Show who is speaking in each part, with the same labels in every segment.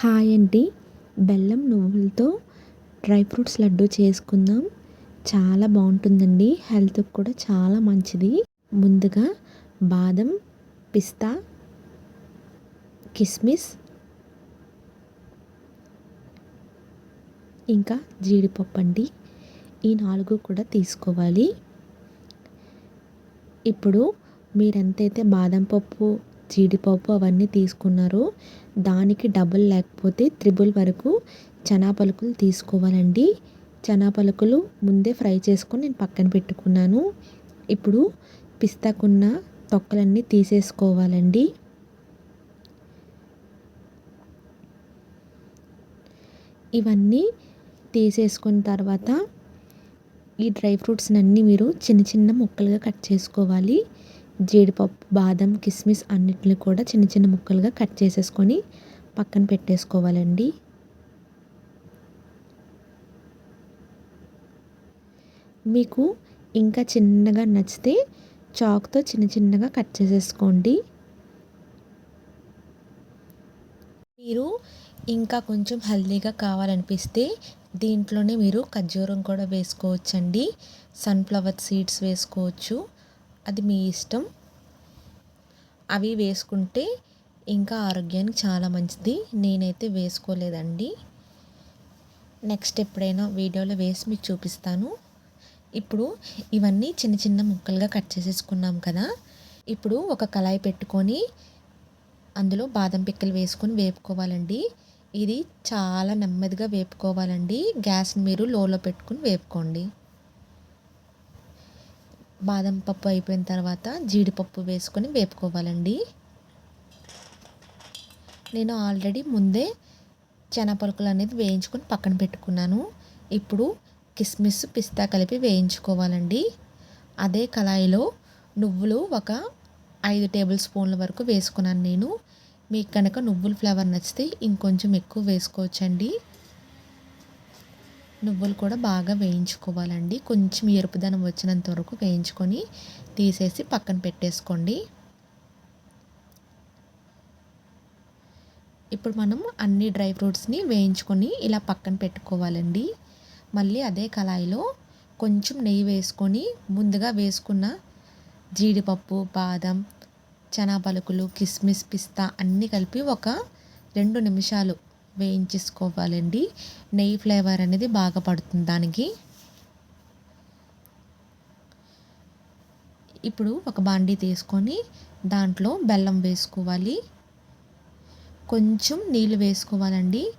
Speaker 1: Hi అండి. బెల్లం నువ్వులతో డ్రై ఫ్రూట్స్ లడ్డు చేసుకుందాం. చాలా బాగుంటుందండి. హెల్త్కి కూడా చాలా మంచిది. ముందుగా బాదం పిస్తా కిస్మిస్ ఇంకా జీడిపప్పు అండి. ఈ నాలుగు కూడా తీసుకోవాలి. ఇప్పుడు మీరు ఎంతైతే బాదం పప్పు జీడిపప్పు అవన్నీ తీసుకున్నారో. దానికి డబుల్ లేకపోతే త్రిబుల్ వరకు చనా పలుకులు తీసుకోవాలండి. చనా పలుకులు ముందే ఫ్రై చేసుకొని నేను పక్కన పెట్టుకున్నాను. ఇప్పుడు పిస్తాకున్న తొక్కలన్నీ తీసేసుకోవాలండి. ఇవన్నీ తీసేసుకున్న తర్వాత ఈ డ్రై ఫ్రూట్స్ అన్నీ మీరు చిన్న చిన్న ముక్కలుగా కట్ చేసుకోవాలి. జీడిపప్పు బాదం కిస్మిస్ అన్నిటిని కూడా చిన్న చిన్న ముక్కలుగా కట్ చేసేసుకొని పక్కన పెట్టేసుకోవాలండి. మీకు ఇంకా చిన్నగా నచ్చితే చాక్తో చిన్న చిన్నగా కట్ చేసేసుకోండి. మీరు ఇంకా కొంచెం హెల్దీగా కావాలనిపిస్తే దీంట్లోనే మీరు ఖర్జూరం కూడా వేసుకోవచ్చండి. సన్ఫ్లవర్ సీడ్స్ వేసుకోవచ్చు. అది మీ ఇష్టం. అవి వేసుకుంటే ఇంకా ఆరోగ్యానికి చాలా మంచిది. నేనైతే వేసుకోలేదండి. నెక్స్ట్ ఎప్పుడైనా వీడియోలో వేసి మీకు చూపిస్తాను. ఇప్పుడు ఇవన్నీ చిన్న చిన్న ముక్కలుగా కట్ చేసేసుకున్నాం కదా. ఇప్పుడు ఒక కళాయి పెట్టుకొని అందులో బాదం పిక్కలు వేసుకొని వేపుకోవాలండి. ఇది చాలా నెమ్మదిగా వేపుకోవాలండి. గ్యాస్ని మీరు లోలో పెట్టుకుని వేపుకోండి. బాదం పప్పు అయిపోయిన తర్వాత జీడిపప్పు వేసుకొని వేపుకోవాలండి. నేను ఆల్రెడీ ముందే శనగపలుకులు అనేది వేయించుకొని పక్కన పెట్టుకున్నాను. ఇప్పుడు కిస్మిస్ పిస్తా కలిపి వేయించుకోవాలండి. అదే కళాయిలో నువ్వులు ఒక ఐదు టేబుల్ స్పూన్ల వరకు వేసుకున్నాను నేను. మీకు కనుక నువ్వుల ఫ్లేవర్ నచ్చితే ఇంకొంచెం ఎక్కువ వేసుకోవచ్చండి. నువ్వులు కూడా బాగా వేయించుకోవాలండి. కొంచెం ఎరుపుదనం వచ్చినంత వరకు వేయించుకొని తీసేసి పక్కన పెట్టేసుకోండి. ఇప్పుడు మనం అన్ని డ్రై ఫ్రూట్స్ని వేయించుకొని ఇలా పక్కన పెట్టుకోవాలండి. మళ్ళీ అదే కళాయిలో కొంచెం నెయ్యి వేసుకొని ముందుగా వేసుకున్న జీడిపప్పు బాదం చనా పలుకులు కిస్మిస్ పిస్తా అన్నీ కలిపి ఒక రెండు నిమిషాలు వేయించేసుకోవాలండి. నెయ్యి ఫ్లేవర్ అనేది బాగా పడుతుంది దానికి. ఇప్పుడు ఒక బాండీ తీసుకొని దాంట్లో బెల్లం వేసుకోవాలి. కొంచెం నీళ్ళు వేసుకోవాలండి.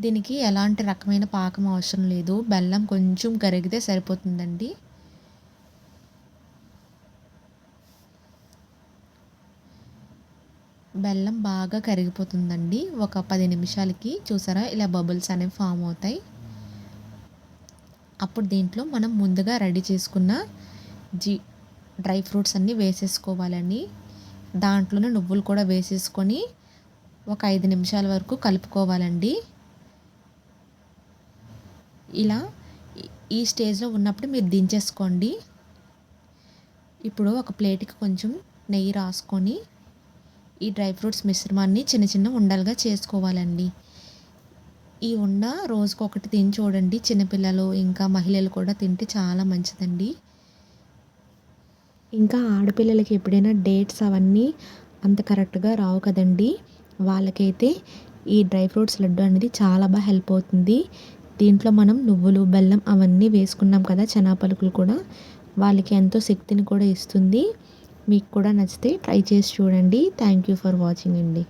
Speaker 1: దీనికి ఎలాంటి రకమైన పాకం అవసరం లేదు. బెల్లం కొంచెం కరిగితే సరిపోతుందండి. బెల్లం బాగా కరిగిపోతుందండి. ఒక పది నిమిషాలకి చూసారా? ఇలా బబుల్స్ అనేవి ఫామ్ అవుతాయి. అప్పుడు దీంట్లో మనం ముందుగా రెడీ చేసుకున్న జీ డ్రై ఫ్రూట్స్ అన్నీ వేసేసుకోవాలని దాంట్లోనే నువ్వులు కూడా వేసేసుకొని ఒక ఐదు నిమిషాల వరకు కలుపుకోవాలండి. ఇలా ఈ స్టేజ్లో ఉన్నప్పుడు మీరు దించేసుకోండి. ఇప్పుడు ఒక ప్లేట్కి కొంచెం నెయ్యి రాసుకొని ఈ డ్రై ఫ్రూట్స్ మిశ్రమాన్ని చిన్న చిన్న ఉండలుగా చేసుకోవాలండి. ఈ ఉండ రోజుకు ఒకటి తిని చూడండి. చిన్నపిల్లలు ఇంకా మహిళలు కూడా తింటే చాలా మంచిదండి. ఇంకా ఆడపిల్లలకి ఎప్పుడైనా డేట్స్ అవన్నీ అంత కరెక్ట్గా రావు కదండి. వాళ్ళకైతే ఈ డ్రై ఫ్రూట్స్ లడ్డు అనేది చాలా బాగా హెల్ప్ అవుతుంది. దీంట్లో మనం నువ్వులు బెల్లం అవన్నీ వేసుకున్నాం కదా పలుకులు కూడా వాళ్ళకి ఎంతో శక్తిని కూడా ఇస్తుంది. మీకు కూడా నచ్చితే ట్రై చేసి చూడండి. థ్యాంక్ యూ ఫర్ వాచింగ్ అండి.